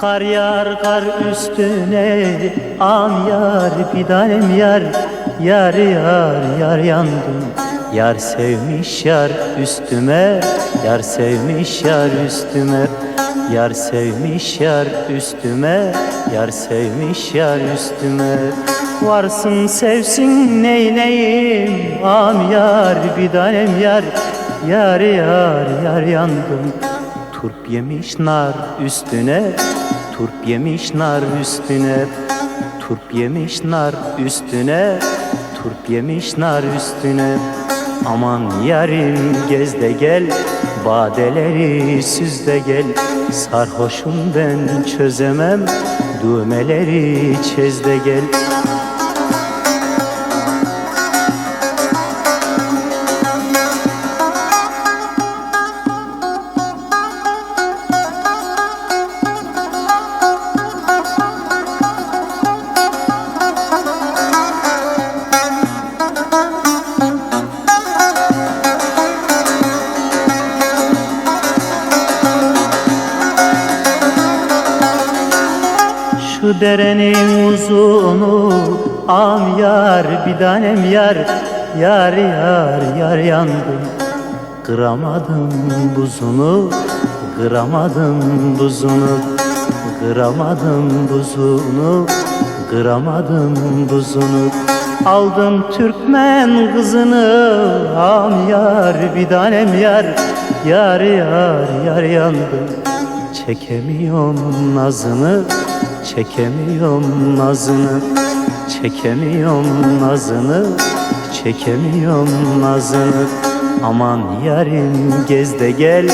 Kar yar kar üstüne am yar fidanem yar Yar yar yar yandım. Yar sevmiş yar üstüme Yar sevmiş yar üstüme Yar sevmiş yar üstüme Yar sevmiş yar üstüme. Varsın sevsin neyleyim Am yar fidanem yar Yar yar yar yandım Turp yemiş nar üstüne Turp yemiş nar üstüne Turp yemiş nar üstüne Turp yemiş nar üstüne. Aman yarim gez de gel Badeleri süz de gel. Sarhoşum ben çözemem Düğmeleri çez de gel derenin uzunu am yar bir tanem yar Yar yar yar yandım Kıramadım buzunu Kıramadım buzunu Kıramadım buzunu Kıramadım buzunu. Aldım Türkmen kızını Am yar bir tanem yar Yar yar yar yandım Çekemiyorum nazını Çekemiyorum nazını Çekemiyorum nazını Çekemiyorum nazını. Aman yarim gez de gel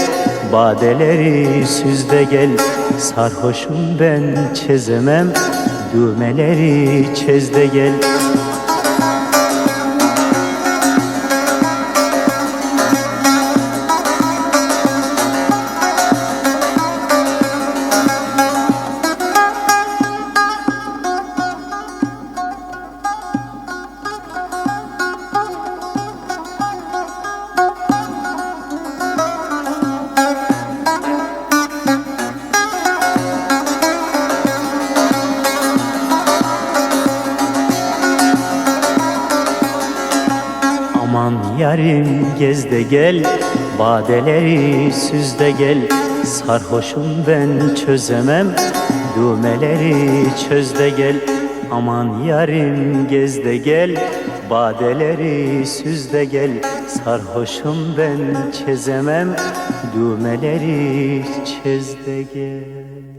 Badeleri süz de gel. Sarhoşum ben çezemem Düğmeleri çez de gel yarim gez de gel Badeleri süz de gel. Sarhoşum ben çözemem Düğmeleri çöz de gel. Aman yarim gez de gel Badeleri süz de gel. Sarhoşum ben çözemem Düğmeleri çöz de gel